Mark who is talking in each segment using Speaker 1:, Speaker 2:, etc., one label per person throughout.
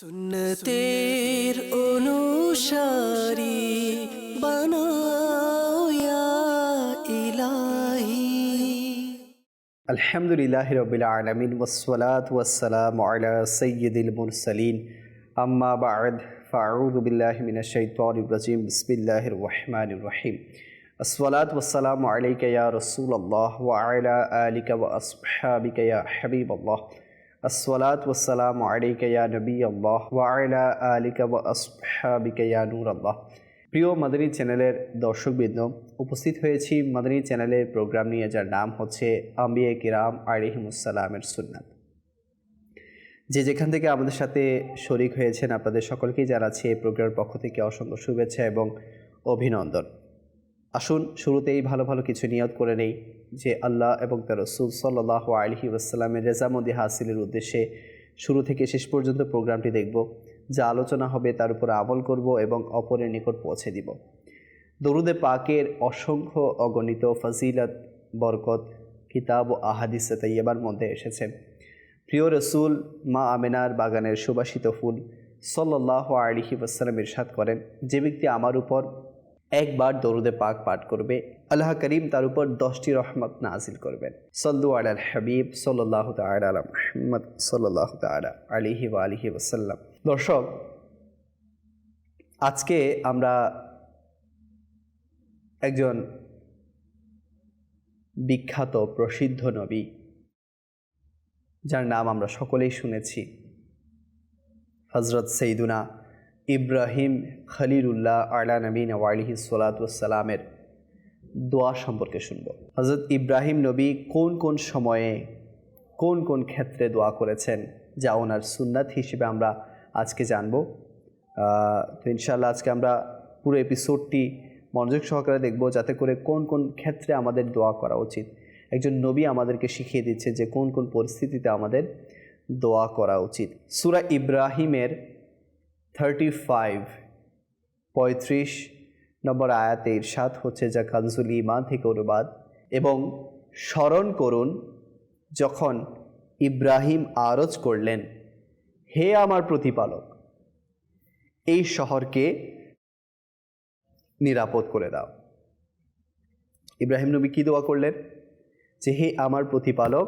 Speaker 1: সুন্নতের অনুসারী বানাও ইয়া ইলাহি
Speaker 2: আলহামদুলিল্লাহ রবিল আলমিন ওসলাত ওয়াসালাম আলা সৈয়দুল মুরসালিন আম্মা বাদ ফাউযু বিল্লাহি মিনাশ শাইতানির রাজিম বিসমিল্লাহির রহমানির রহিম আসসালাতু ওয়াসসালামু আলাইকা ইয়া রাসূলুল্লাহ ওয়া আলা আলিকা ওয়া আসহাবিকা ইয়া হাবিবাল্লাহ আসসালাতু ওয়াসসালামু আলাইকা ইয়া নবিয়াল্লাহ ওয়া আলা আলিকা ওয়া আসহাবিকা ইয়া নূরাল্লাহ। প্রিয় মাদানী চ্যানেলের দর্শকবৃন্দ, উপস্থিত হয়েছি মাদানী চ্যানেলের প্রোগ্রাম নিয়ে যার নাম হচ্ছে আম্বিয়া কিরাম আলিহিমুসালামের সুন্নাত। যে যেখান থেকে আমাদের সাথে শরিক হয়েছেন, আপনাদের সকলকেই জানাচ্ছি এই প্রোগ্রামের পক্ষ থেকে অসংখ্য শুভেচ্ছা এবং অভিনন্দন। আসুন, শুরুতেই ভালো ভালো কিছু নিয়ত করে নেই যে আল্লাহ এবং তার রসুল সাল্লাহ আলহি ওয়াসাল্লামের রেজামদি হাসিলের উদ্দেশ্যে শুরু থেকে শেষ পর্যন্ত প্রোগ্রামটি দেখব, যা আলোচনা হবে তার উপর আমল করব এবং অপরের নিকট পৌঁছে দিব। দরুদে পাকের অসংখ্য অগণিত ফজিলত, বরকত, কিতাব ও আহাদিসে তাইয়েবার মধ্যে এসেছে। প্রিয় রসুল, মা আমেনার বাগানের সুবাসিত ফুল সল্লাহ আলিহি ওয়াসাল্লাম ইরশাদ করেন, যে ব্যক্তি আমার উপর একবার দরুদে পাক পাঠ করবে, আল্লাহ করিম তার উপর দশটি রহমত নাজিল করবেন। সল্লু আল হাবিব সাল্লাহ তাল সাল্লাহ আলিহি ওয়া আলিহি ওসাল্লাম দর্শক, আজকে আমরা একজন বিখ্যাত, প্রসিদ্ধ নবী, যার নাম আমরা সকলেই শুনেছি হজরত সৈদুনা ইব্রাহিম খলিলুল্লাহ আলা নবীন ওয়ালিহি সালাতামের দোয়া সম্পর্কে শুনব। হজরত ইব্রাহিম নবী কোন কোন সময়ে কোন কোন ক্ষেত্রে দোয়া করেছেন যা ওনার সুন্নাত হিসেবে আমরা আজকে জানব। তো ইনশাল্লাহ আজকে আমরা পুরো এপিসোডটি মনোযোগ সহকারে দেখব যাতে করে কোন কোন ক্ষেত্রে আমাদের দোয়া করা উচিত। একজন নবী আমাদেরকে শিখিয়ে দিচ্ছে যে কোন কোন পরিস্থিতিতে আমাদের দোয়া করা উচিত। সুরা ইব্রাহিমের থার্টি ফাইভ পঁয়ত্রিশ নম্বর আয়াতে ইরশাদ হচ্ছে যা কানজুল ইমান থেকে অনুবাদ এবং স্মরণ করুন, যখন ইব্রাহিম আরজ করলেন, হে আমার প্রতিপালক, এই শহরকে নিরাপদ করে দাও। ইব্রাহিম নবী কী দোয়া করলেন? যে, হে আমার প্রতিপালক,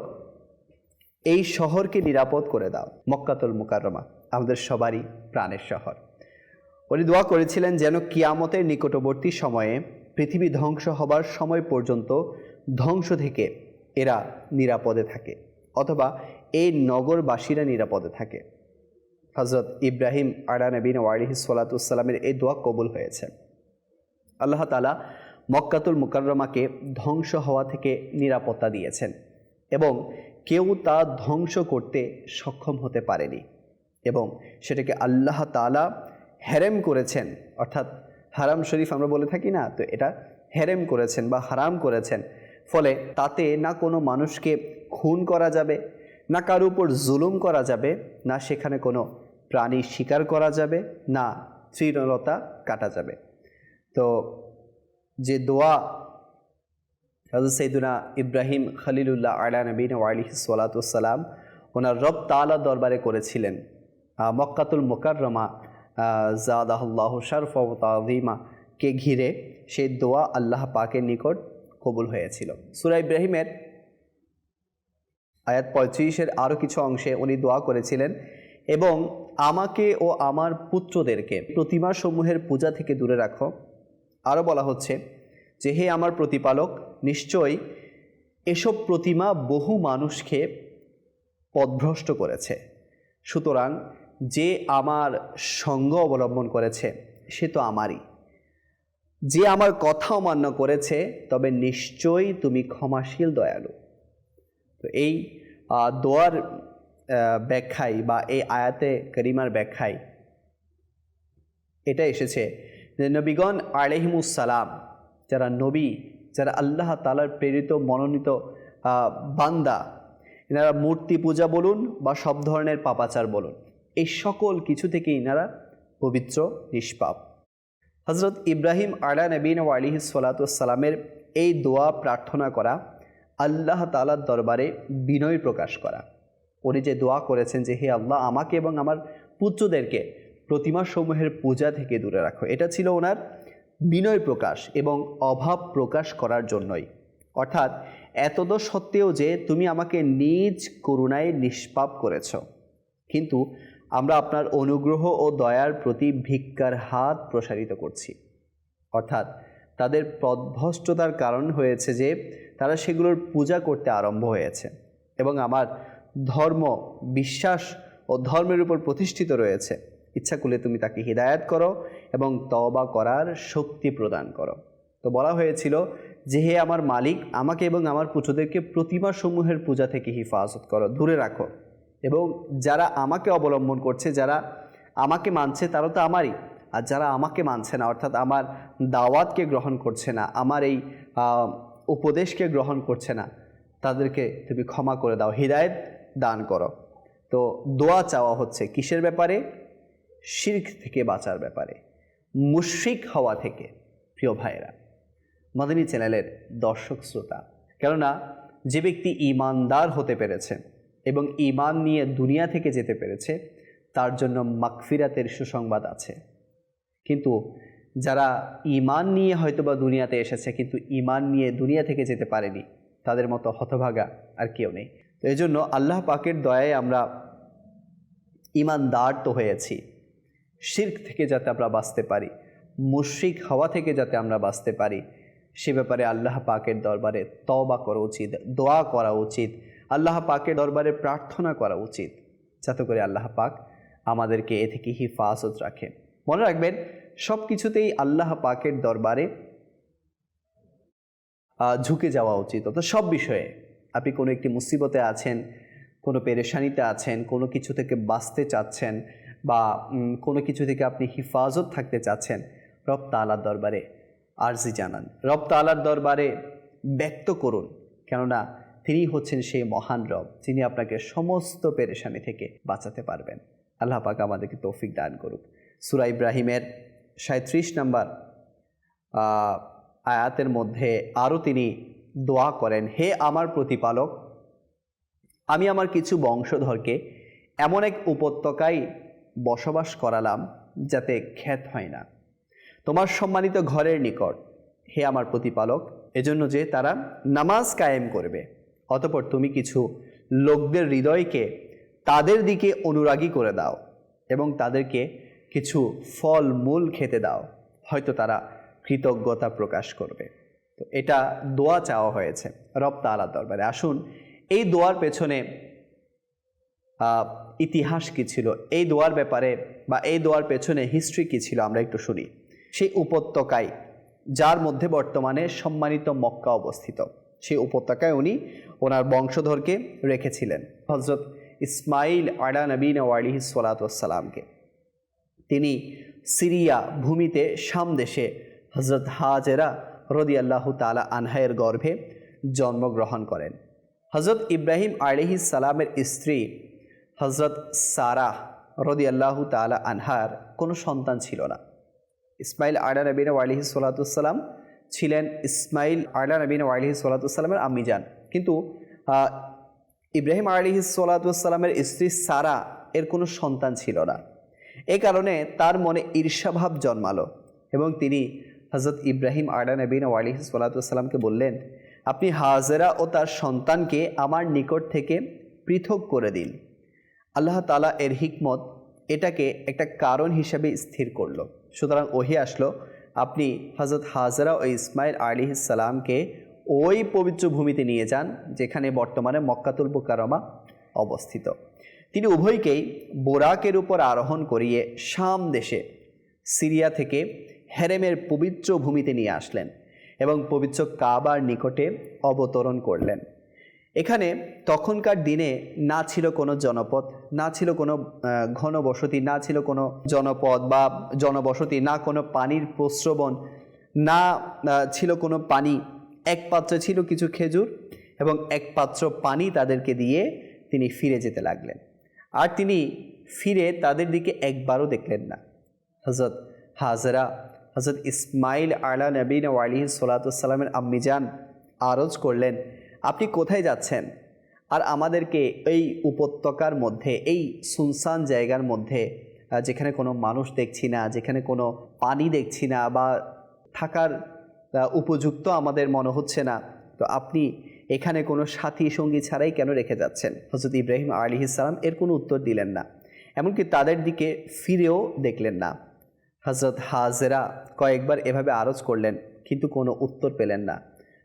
Speaker 2: এই শহরকে নিরাপদ করে দাও, মক্কাতুল মুকাররমা। আমাদের সবারই প্রাণের শহর। উনি দোয়া করেছিলেন যেন কিয়ামতের নিকটবর্তী সময়ে পৃথিবী ধ্বংস হবার সময় পর্যন্ত ধ্বংস থেকে এরা নিরাপদে থাকে অথবা এই নগরবাসীরা নিরাপদে থাকে। হজরত ইব্রাহিম আলা নবীন ওয়ালিহি সালাতামের এই দোয়া কবুল হয়েছে। আল্লাহ তালা মক্কাতুল মুকাররমাকে ধ্বংস হওয়া থেকে নিরাপত্তা দিয়েছেন এবং কেউ তা ধ্বংস করতে সক্ষম হতে পারেনি। এবং সেটাকে আল্লাহ তালা হেরেম করেছেন। অর্থাৎ হারাম শরীফ আমরা বলে থাকি না, তো এটা হেরেম করেছেন বা হারাম করেছেন। ফলে তাতে না কোনো মানুষকে খুন করা যাবে, না কারও উপর জুলুম করা যাবে, না সেখানে কোনো প্রাণী শিকার করা যাবে, না তৃণলতা কাটা যাবে। তো যে দোয়া হজরত সৈদুনা ইব্রাহিম খলিলুল্লাহ আলা নবীন সালাতাম ওনার রব তালা দরবারে করেছিলেন মক্কাতুল মোকাররমা জাদাহুল্লাহ শরফ তাজিমা কে ঘিরে সেই দোয়া আল্লাহ পাকের নিকট কবুল হয়েছিল। সুরা ইব্রাহিমের আয়াত পঁয়ত্রিশের আরও কিছু অংশে উনি দোয়া করেছিলেন এবং আমাকে ও আমার পুত্রদেরকে প্রতিমাসমূহের পূজা থেকে দূরে রাখো। আরও বলা হচ্ছে যে, হে আমার প্রতিপালক, নিশ্চয়ই এসব প্রতিমা বহু মানুষকে পথভ্রষ্ট করেছে। সুতরাং যে আমার সঙ্গ অবলম্বন করেছে, সে তো আমারই। যে আমার কথা অমান্য করেছে, তবে নিশ্চয়ই তুমি ক্ষমাশীল দয়ালু। তো এই দোয়ার ব্যাখ্যায় বা এই আয়াতে করিমার ব্যাখ্যায় এটা এসেছে যে নবীগণ আলহিমুসালাম যারা নবী, যারা আল্লাহ তালার প্রেরিত, মনোনীত বান্দা, এনারা মূর্তি পূজা বলুন বা সব ধরনের পাপাচার বলুন এই সকল কিছু থেকে ইনারা পবিত্র, নিষ্পাপ। হজরত ইব্রাহিম আলা নবীন ও আলিহি সালাতামের এই দোয়া প্রার্থনা করা আল্লাহ তালার দরবারে বিনয় প্রকাশ করা। উনি যে দোয়া করেছেন যে, হে আল্লাহ, আমাকে এবং আমার পুত্রদেরকে প্রতিমাসমূহের পূজা থেকে দূরে রাখো। এটা ছিল ওনার বিনয় প্রকাশ এবং অভাব প্রকাশ করার জন্যই। অর্থাৎ এতদ সত্ত্বেও যে, তুমি আমাকে নিজ করুণায় নিষ্পাপ করেছ। কিন্তু আমরা আপনার অনুগ্রহ ও দয়ার প্রতি ভিক্ষার হাত প্রসারিত করছি। অর্থাৎ তাদের পদভষ্টতার কারণ হয়েছে যে তারা সেগুলোর পূজা করতে আরম্ভ হয়েছে এবং আমার ধর্ম, বিশ্বাস ও ধর্মের উপর প্রতিষ্ঠিত রয়েছে। ইচ্ছা করলে তুমি তাকে হিদায়াত করো এবং তবা করার শক্তি প্রদান করো। তো বলা হয়েছিল যে হে আমার মালিক, আমাকে এবং আমার পুত্রদেরকে প্রতিমা সমূহের পূজা থেকে হিফাজত করো। দূরে রাখো। এবং যারা আমাকে অবলম্বন করছে, যারা আমাকে মানছে, তারা তো আমারই। আর যারা আমাকে মানছে না, অর্থাৎ আমার দাওয়াতকে গ্রহণ করছে না, আমার এই উপদেশকে গ্রহণ করছে না, তাদেরকে তুমি ক্ষমা করে দাও, হৃদায়ত দান করো। তো দোয়া চাওয়া হচ্ছে কিসের ব্যাপারে? শির্ক থেকে বাঁচার ব্যাপারে। মুশরিক হওয়া থেকে, প্রিয় ভাইয়েরা। মাদানী চ্যানেলের দর্শক শ্রোতা, কেননা যে ব্যক্তি ইমানদার হতে পেরেছে এবং ইমান নিয়ে দুনিয়া থেকে যেতে পেরেছে, তার জন্য মাকফিরাতের সুসংবাদ আছে। কিন্তু যারা ইমান নিয়ে হয়তোবা দুনিয়াতে এসেছে, কিন্তু ইমান নিয়ে দুনিয়া থেকে যেতে পারেনি, তাদের মতো হতভাগা আর কেউ নেই। তো এই জন্য আল্লাহ পাকের দয়ায় আমরা ইমানদার তো হয়েছি। শির্ক থেকে যাতে আমরা বাঁচতে পারি, মুশরিক হওয়া থেকে যাতে আমরা বাঁচতে পারি, সে ব্যাপারে আল্লাহ পাকের দরবারে তওবা করা উচিত, দোয়া করা উচিত আল্লাহ পাকের দরবারে প্রার্থনা করা উচিত, যাতে করে আল্লাহ পাক আমাদেরকে এ থেকে হিফাজত রাখে। মনে রাখবেন সব কিছুতেই আল্লাহ পাকের দরবারে ঝুঁকে যাওয়া উচিত। অর্থাৎ সব বিষয়ে আপনি কোনো একটি মুসিবতে আছেন, কোনো পেরেশানিতে আছেন, কোনো কিছু থেকে বাঁচতে চাচ্ছেন বা কোনো কিছু থেকে আপনি হিফাজত থাকতে চাচ্ছেন, রব তালার দরবারে আর্জি জানান। রব তালার দরবারে ব্যক্ত করুন। কেননা তিনি হচ্ছেন সেই মহান রব, যিনি আপনাকে সমস্ত পেরেশানি থেকে বাঁচাতে পারবেন। আল্লাহ পাক আমাদেরকে তৌফিক দান করুক। সুরা ইব্রাহিমের সাঁত্রিশ নাম্বার আয়াতের মধ্যে আরও তিনি দোয়া করেন, হে আমার প্রতিপালক, আমি আমার কিছু বংশধরকে এমন এক উপত্যকায় বসবাস করালাম যাতে খ্যাত হয় না। তোমার সম্মানিত ঘরের নিকট, হে আমার প্রতিপালক, এজন্য যে তারা নামাজ কায়েম করবে অতপর তুমি কিছু লোকদের হৃদয়কে তাদের দিকে অনুরাগী করে দাও এবং তাদেরকে কিছু ফল মূল খেতে দাও। হয়তো তারা কৃতজ্ঞতা প্রকাশ করবে। তো এটা দোয়া চাওয়া হয়েছে রব তাআলার দরবারে। আসুন, এই দোয়ার পেছনে ইতিহাস কী ছিল? এই দোয়ার ব্যাপারে বা এই দোয়ার পেছনে হিস্ট্রি কী ছিল আমরা একটু শুনি। সেই উপত্যকায়, যার মধ্যে বর্তমানে সম্মানিত মক্কা অবস্থিত, সেই উপত্যকায় উনি ওনার বংশধরকে রেখেছিলেন হজরত ইসমাইল আলা নবীন ওয়ালিহি সালাতামকে তিনি সিরিয়া ভূমিতে সামদেশে হজরত হাজেরা রদি আল্লাহ তালা আনহায়ের গর্ভে জন্মগ্রহণ করেন। হজরত ইব্রাহিম আলিহি সালামের স্ত্রী হজরত সারাহ রদি আল্লাহ তালা আনহার কোনো সন্তান ছিল না। ইসমাইল আলা নবীন আলিহি সালাতাম ছিলেন ইসমাইল আলা নবীন আলিহি সালাতামের আম্মিজান। কিন্তু ইব্রাহিম আলিহি সালাতামের স্ত্রী সারা এর কোনো সন্তান ছিল না। এ কারণে তার মনে ঈর্ষাভাব জন্মালো এবং তিনি হজরত ইব্রাহিম আলা নবীন আলিহি সালাতামকে বললেন, আপনি হাজেরা ও তার সন্তানকে আমার নিকট থেকে পৃথক করে দিন। আল্লাহ তালা এর হিকমত এটাকে একটা কারণ হিসাবে স্থির করল। সুতরাং ওহি আসলো, আপনি হজরত হাজরা ও ইসমাইল আলী সালামকে ওই পবিত্র ভূমিতে নিয়ে যান, যেখানে বর্তমানে মক্কাতুল বুকারমা অবস্থিত। তিনি উভয়কেই বোরাকের উপর আরোহণ করিয়ে শাম দেশে, সিরিয়া থেকে হেরেমের পবিত্র ভূমিতে নিয়ে আসলেন এবং পবিত্র কাবার নিকটে অবতরণ করলেন। এখানে তখনকার দিনে না ছিল কোনো জনপদ, না ছিল কোনো ঘনবসতি, না ছিল কোনো জনপদ বা জনবসতি, না কোনো পানির প্রস্রবণ, না ছিল কোনো পানি এক পাত্রে ছিল কিছু খেজুর এবং এক পাত্র পানি তাদেরকে দিয়ে তিনি ফিরে যেতে লাগলেন। আর তিনি ফিরে তাদের দিকে একবারও দেখলেন না। হজরত হাজরা হজরত ইসমাইল আলা নবীন ওয়ালিহ সালাতামের আম্মিজান আরজ করলেন, আপনি কোথায় যাচ্ছেন? আর আমাদেরকে এই উপত্যকার মধ্যে, এই সুনসান জায়গার মধ্যে যেখানে কোনো মানুষ দেখছি না, যেখানে কোনো পানি দেখছি না বা থাকার উপযুক্ত আমাদের মনে হচ্ছে না। তো আপনি এখানে কোনো সাথী সঙ্গী ছাড়াই কেন রেখে যাচ্ছেন? হজরত ইব্রাহিম আলী ইসলাম এর কোনো উত্তর দিলেন না। এমনকি তাদের দিকে ফিরেও দেখলেন না। হজরত হাজেরা কয়েকবার এভাবে আরজ করলেন, কিন্তু কোনো উত্তর পেলেন না।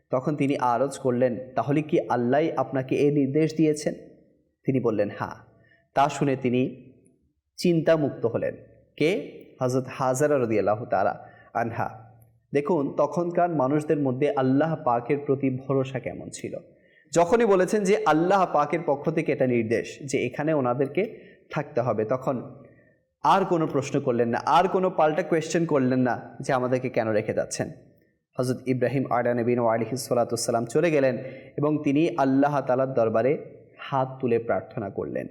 Speaker 2: তখন তিনি আরজ করলেন, তাহলে কি আল্লাহ আপনাকে এই নির্দেশ দিয়েছেন? তিনি বললেন হ্যাঁ। তা শুনে তিনি চিন্তামুক্ত হলেন। কে? হজরত হাজারা রদিয়াল্লাহ তারা আনহা। দেখুন, তখনকার মানুষদের মধ্যে আল্লাহ পাকের প্রতি ভরসা কেমন ছিল? যখনই বলেছেন যে আল্লাহ পাকের পক্ষ থেকে এটা নির্দেশ যে এখানে ওনাদেরকে থাকতে হবে, তখন আর কোনো প্রশ্ন করলেন না, আর কোনো পাল্টা কোয়েশ্চেন করলেন না যে আমাদেরকে কেন রেখে যাচ্ছেন। হজরত ইব্রাহিম আডা নবীন আলিহি সালাতাম চলে গেলেন এবং তিনি আল্লাহ তালার দরবারে হাত তুলে প্রার্থনা করলেন,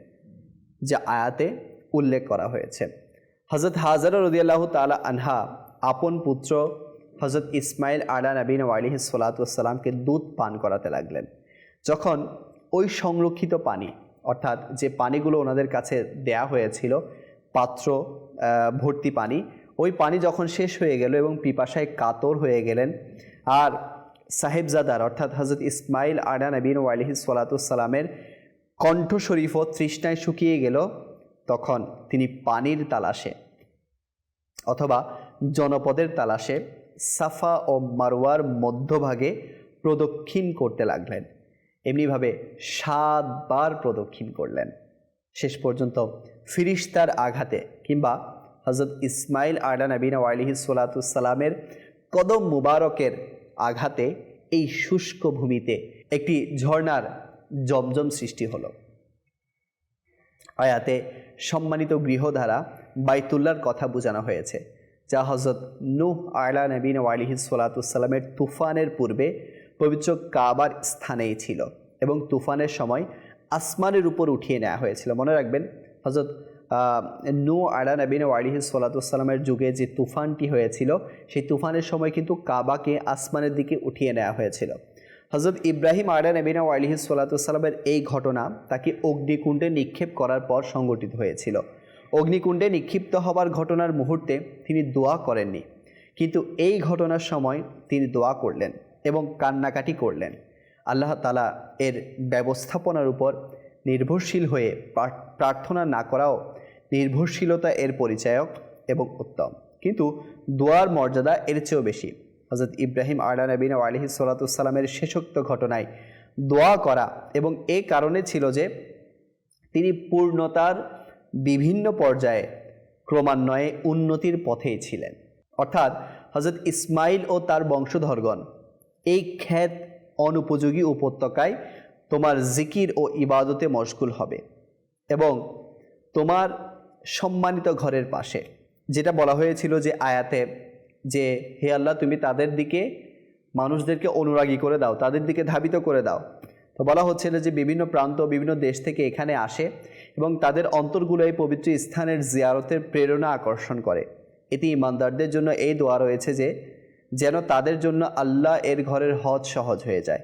Speaker 2: যা আয়াতে উল্লেখ করা হয়েছে। হজরত হাজারা রদিয়াল্লাহ তালা আনহা, আপন পুত্র হজরত ইসমাইল আলা নবীন আলিহি সালাতামকে দুধ পান করাতে লাগলেন। যখন ওই সংরক্ষিত পানি, অর্থাৎ যে পানিগুলো ওনাদের কাছে দেয়া হয়েছিল, পাত্র ভর্তি পানি, ওই পানি যখন শেষ হয়ে গেল এবং পিপাসায় কাতর হয়ে গেলেন, আর সাহেবজাদার অর্থাৎ হজরত ইসমাইল আডা নবীন আলিহি সালাতামের কণ্ঠ শরীফও তৃষ্ণায় শুকিয়ে গেল, তখন তিনি পানির তালাশে অথবা জনপদের তালাশে সাফা ও মারওয়ার মধ্যভাগে প্রদক্ষিণ করতে লাগলেন। এমনিভাবে সাতবার প্রদক্ষিণ করলেন। শেষ পর্যন্ত ফিরিস্তার আঘাতে কিংবা হজরত ইসমাইল আডা নবীন ওয়ালিহি সালাতুসাল্লামের কদম মুবারকের আঘাতে এই শুষ্ক ভূমিতে একটি ঝর্ণার জমজম সৃষ্টি হলো। আয়াতে সম্মানিত গৃহধারা বাইতুল্লার কথা বোঝানো হয়েছে। যা হজরত নূহ আয়লা নবীন ওয়ালিহি সালাতুসাল্লামের তুফানের পূর্বে পবিত্র কাবার স্থানেই ছিল এবং তুফানের সময় আসমানের উপর উঠিয়ে নেওয়া হয়েছিল। মনে রাখবেন হজরত নু আলা নবীন ওয়ালিহি সালাতুসাল্লামের যুগে যে তুফানটি হয়েছিল, সেই তুফানের সময় কিন্তু কাবাকে আসমানের দিকে উঠিয়ে নেওয়া হয়েছিল। হজরত ইব্রাহিম আলা নবীনা আলিহি সাল্লাতুসাল্লামের এই ঘটনা তাকে অগ্নিকুণ্ডে নিক্ষেপ করার পর সংগঠিত হয়েছিল। অগ্নিকুণ্ডে নিক্ষিপ্ত হবার ঘটনার মুহূর্তে তিনি দোয়া করেননি। কিন্তু এই ঘটনার সময় তিনি দোয়া করলেন এবং কান্নাকাটি করলেন। আল্লাহ তালা এর ব্যবস্থাপনার উপর নির্ভরশীল হয়ে প্রার্থনা না করাও নির্ভরশীলতা এর পরিচায়ক এবং উত্তম। কিন্তু দোয়ার মর্যাদা এর চেয়েও বেশি। হজরত ইব্রাহিম আলা নবীন আলহি সালাতুসাল্লামের শেষোক্ত ঘটনায় দোয়া করা এবং এ কারণে ছিল যে তিনি পূর্ণতার বিভিন্ন পর্যায়ে ক্রমান্বয়ে উন্নতির পথেই ছিলেন। অর্থাৎ হজরত ইসমাইল ও তার বংশধরগণ, এই খ্যাত অনুপযোগী উপত্যকায় তোমার জিকির ও ইবাদতে মশগুল হবে এবং তোমার সম্মানিত ঘরের পাশে। যেটা বলা হয়েছিল যে আয়াতে যে, হে আল্লাহ, তুমি তাদের দিকে মানুষদেরকে অনুরাগী করে দাও, তাদের দিকে ধাবিত করে দাও। তো বলা হচ্ছিল যে বিভিন্ন প্রান্ত, বিভিন্ন দেশ থেকে এখানে আসে এবং তাদের অন্তরগুলো এই পবিত্র স্থানের জিয়ারতের প্রেরণা আকর্ষণ করে। এতে ইমানদারদের জন্য এই দোয়া রয়েছে যে, যেন তাদের জন্য আল্লাহ এর ঘরের হজ সহজ হয়ে যায়।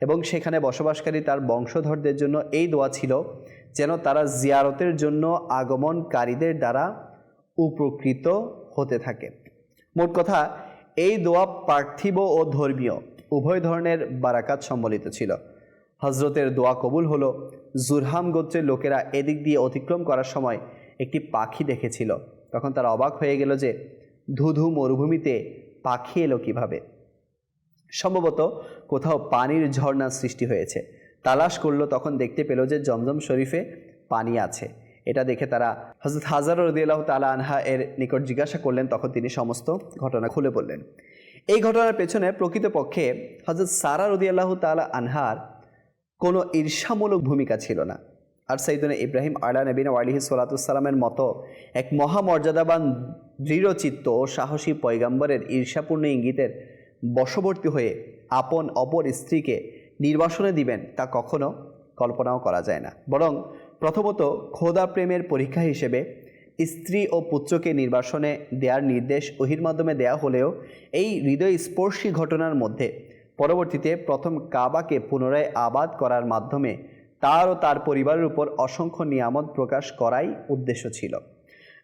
Speaker 2: এবং সেখানে বসবাসকারী তার বংশধরদের জন্য এই দোয়া ছিল যেন তারা জিয়ারতের জন্য আগমনকারীদের দ্বারা উপকৃত হতে থাকে। মোট কথা, এই দোয়া পার্থিব ও ধর্মীয়, উভয় ধরনের বারাকাত সম্বলিত ছিল। হজরতের দোয়া কবুল হলো। জুরহাম গোত্রের লোকেরা এদিক দিয়ে অতিক্রম করার সময় একটি পাখি দেখেছিল। তখন তারা অবাক হয়ে গেল যে, ধুধু মরুভূমিতে পাখি এলো কীভাবে? সম্ভবত কোথাও পানির ঝর্ণা সৃষ্টি হয়েছে। তালাশ করল, তখন দেখতে পেল যে জমজম শরীফে পানি আছে। এটা দেখে তারা হজরত হাজার রদিয়াল্লাহ তালা আনহা এর নিকট জিজ্ঞাসা করলেন, তখন তিনি সমস্ত ঘটনা খুলে বললেন। এই ঘটনার পেছনে প্রকৃতপক্ষে হজরত সারা রদিয়াল্লাহ তালা আনহার কোনো ঈর্ষামূলক ভূমিকা ছিল না। আর সৈদুল ইব্রাহিম আলা নবীন আলিহি সালাতুসাল্লামের মতো এক মহামর্যাদাবান, দৃঢ়চিত্ত ও সাহসী পয়গাম্বরের ঈর্ষাপূর্ণ ইঙ্গিতের বশবর্তী হয়ে আপন অপর স্ত্রীকে নির্বাসনে দিবেন তা কখনো কল্পনাও করা যায় না। বরং প্রথমত খোদা প্রেমের পরীক্ষা হিসেবে স্ত্রী ও পুত্রকে নির্বাসনে দেওয়ার নির্দেশ ওহির মাধ্যমে দেয়া হলেও এই হৃদয় স্পর্শী ঘটনার মধ্যে পরবর্তীতে প্রথম কাবাকে পুনরায় আবাদ করার মাধ্যমে তার ও তার পরিবারের উপর অসংখ্য নিয়ামত প্রকাশ করাই উদ্দেশ্য ছিল।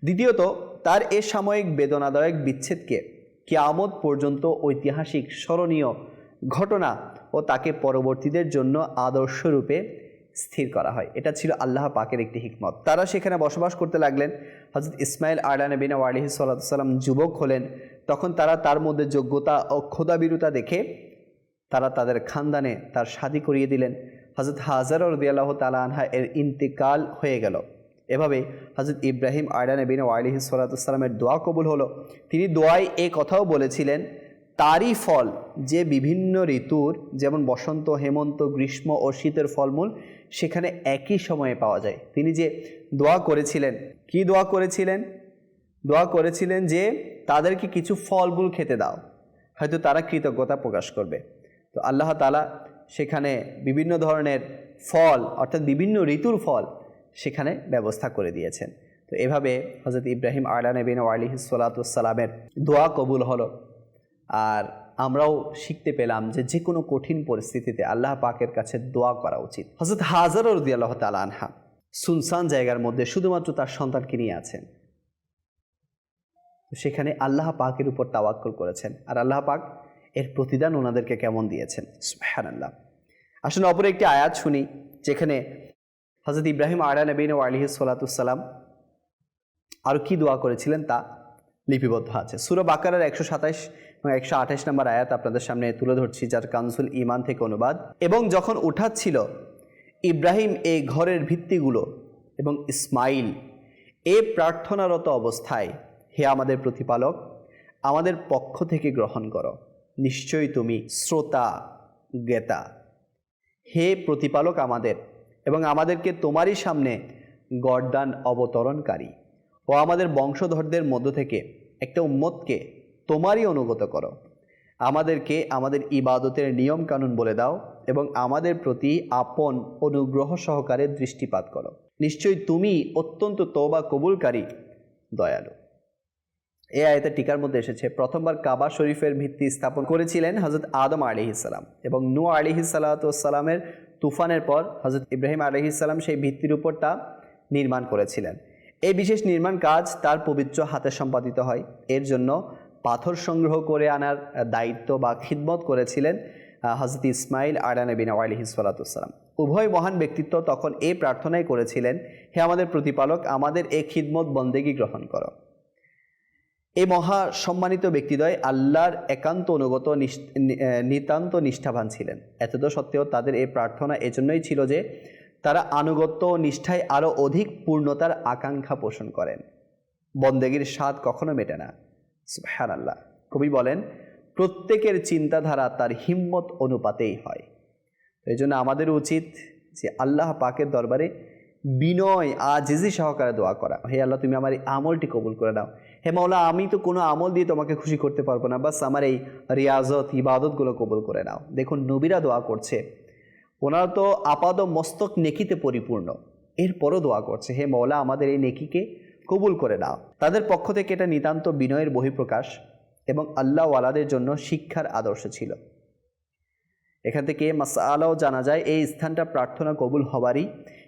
Speaker 2: দ্বিতীয়ত, তার এ সাময়িক বেদনাদায়ক বিচ্ছেদকে কেয়ামত পর্যন্ত ঐতিহাসিক স্মরণীয় ঘটনা ও তাকে পরবর্তীদের জন্য আদর্শরূপে স্থির করা হয়। এটা ছিল আল্লাহ পাকের একটি হিকমত। তারা সেখানে বসবাস করতে লাগলেন। হজরত ইসমাইল আলা নবীনা আলিহি সাল্লাম যুবক হলেন। তখন তারা তার মধ্যে যোগ্যতা ও ক্ষোধাবিরুতা দেখে তারা তাদের খানদানে তার শাদি করিয়ে দিলেন। হজরত হাজার রদিয়াল্লাহ তালা আনহা এর ইন্তেকাল হয়ে গেল। এভাবে হজরত ইব্রাহিম আয়লা নবীন আলিহি সাল্লাতামের দোয়া কবুল হলো। তিনি দোয়ায় এ কথাও বলেছিলেন, তারই ফল যে বিভিন্ন ঋতুর, যেমন বসন্ত, হেমন্ত, গ্রীষ্ম ও শীতের ফলমূল, সেখানে একই সময়ে পাওয়া যায়। তিনি যে দোয়া করেছিলেন, কি দোয়া করেছিলেন? দোয়া করেছিলেন যে, তাদেরকে কিছু ফলমূল খেতে দাও, হয়তো তারা কৃতজ্ঞতা প্রকাশ করবে। তো আল্লাহ তালা সেখানে বিভিন্ন ধরনের ফল, অর্থাৎ বিভিন্ন ঋতুর ফল সেখানে ব্যবস্থা করে দিয়েছেন। তো এভাবে হজরত ইব্রাহিম আলা নবীন আলিহি সালাতামের দোয়া কবুল হলো। আর আমরাও শিখতে পেলাম যে যে কোনো কঠিন পরিস্থিতিতে আল্লাহ পাকের কাছে দোয়া করা উচিত। হজরত হাজার রদি আল্লাহ তালা আনহা সুনসান জায়গার মধ্যে শুধুমাত্র তার সন্তানকে নিয়ে আছেন। সেখানে আল্লাহ পাকের উপর তাওয়াক্কল করেছেন। আর আল্লাহ পাক এর প্রতিদান ওনাদেরকে কেমন দিয়েছেন? আল্লাহ আসলে অপর একটি আয়াত শুনি, যেখানে হজরত ইব্রাহিম আয়রা নবীন ও আলিহি সালাতুসাল্লাম আরও কি দোয়া করেছিলেন তা লিপিবদ্ধ আছে। সুরব আকারের একশো সাতাইশ এবং একশো আঠাশ নম্বর আয়াত আপনাদের সামনে তুলে ধরছি, যার কানসুল ইমান থেকে অনুবাদ। এবং যখন উঠাচ্ছিল ইব্রাহিম এই ঘরের ভিত্তিগুলো এবং ইসমাইল এ প্রার্থনারত অবস্থায়, হে আমাদের প্রতিপালক, আমাদের পক্ষ থেকে গ্রহণ করো। নিশ্চয়ই তুমি শ্রোতা জ্ঞেতা হে প্রতিপালক আমাদের এবং আমাদেরকে তোমারই সামনে গরদান অবতরণকারী ও আমাদের বংশধরদের মধ্য থেকে একটা উম্মতকে তোমারই অনুগত করো। আমাদেরকে আমাদের ইবাদতের নিয়ম কানুন বলে দাও এবং আমাদের প্রতি আপন অনুগ্রহ সহকারে দৃষ্টিপাত করো। নিশ্চয়ই তুমি অত্যন্ত তোবা কবুলকারী, দয়ালু। এই আয়তের টিকার মধ্যে এসেছে, প্রথমবার কাবা শরীফের ভিত্তি স্থাপন করেছিলেন হজরত আদম আলিহিসাল্লাম এবং নু আলিহিসাল্লাতামের তুফানের পর হজরত ইব্রাহিম আলিহিসাল্লাম সেই ভিত্তির উপর তা নির্মাণ করেছিলেন। এই বিশেষ নির্মাণ কাজ তার পবিত্র হাতে সম্পাদিত হয়। এর জন্য পাথর সংগ্রহ করে আনার দায়িত্ব বা খিদমত করেছিলেন হজরত ইসমাইল আয়লা নবীন আলিহিসাল্লাতুসাল্লাম উভয় মহান ব্যক্তিত্ব তখন এই প্রার্থনাই করেছিলেন, হে আমাদের প্রতিপালক, আমাদের এই খিদমত বন্দেগী গ্রহণ করো। এই মহা সম্মানিত ব্যক্তিদ্বয় আল্লাহর একান্ত অনুগত নিতান্ত নিষ্ঠাবান ছিলেন। এতদ সত্ত্বেও তাদের এই প্রার্থনা এজন্যই ছিল যে তারা আনুগত্য নিষ্ঠায় আরও অধিক পূর্ণতার আকাঙ্ক্ষা পোষণ করেন। বন্দেগীর স্বাদ কখনো মেটে না। হ্যাঁ আল্লাহ কবি বলেন, প্রত্যেকের চিন্তাধারা তার হিম্মত অনুপাতেই হয়। এই জন্য আমাদের উচিত যে আল্লাহ পাকের দরবারে বিনয়, আজিজি সহকারে দোয়া করা। হে আল্লাহ, তুমি আমার এই আমলটি কবুল করে দাও হে মাওলা, আমি তো কোনো আমল দিয়ে তোমাকে খুশি করতে পারব না। বাস আমার এই রিয়াজত, ইবাদতগুলো কবুল করে নাও। দেখুন, নবীরা দোয়া করছে। ওনারা তো আপাদ মস্তক নেকিতে পরিপূর্ণ। এরপরও দোয়া করছে, হে মৌলা আমাদের এই নেকিকে কবুল করে নাও। তাদের পক্ষ থেকে এটা নিতান্ত বিনয়ের বহিঃপ্রকাশ এবং আল্লাহওয়ালাদের জন্য শিক্ষার আদর্শ ছিল। এখান থেকে মাসালাও জানা যায়, এই স্থানটা প্রার্থনা কবুল হবারই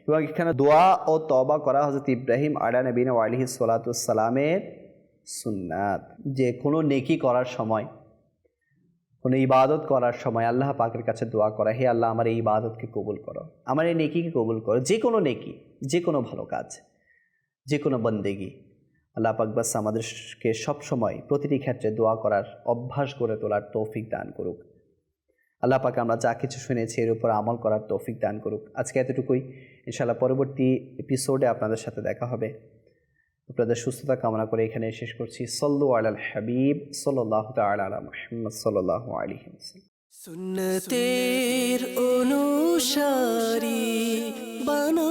Speaker 2: এবং এখানে দোয়া ও তবা করা হজরত ইব্রাহিম আলা নবীন আলিহি সালাতামের সুন্নাত, যে কোনো নেকি করার সময়, কোনো ইবাদত করার সময় আল্লাহ পাকের কাছে দোয়া করা, হে আল্লাহ, আমার এই ইবাদতকে কবুল করো, আমার এই নেকিকে কবুল করো। যে কোনো নেকি, যে কোনো ভালো কাজ, যে কোনো বন্দেগি। আল্লাহ পাকবাস আমাদেরকে সবসময় প্রতিটি ক্ষেত্রে দোয়া করার অভ্যাস গড়ে তোলার তৌফিক দান করুক। আল্লাহ পাকে আমরা যা কিছু শুনেছি এর উপর আমল করার তৌফিক দান করুক। আজকে এতটুকুই। ইনশাআল্লাহ পরবর্তী এপিসোডে আপনাদের সাথে দেখা হবে। আপনাদের সুস্থতা কামনা করে এখানে শেষ করছি। সল্লু আলাল হাবিব সল্লাহ আল মোহাম্মদ সল্লাহ আলী
Speaker 1: সুন্নতের অনুসারী বানা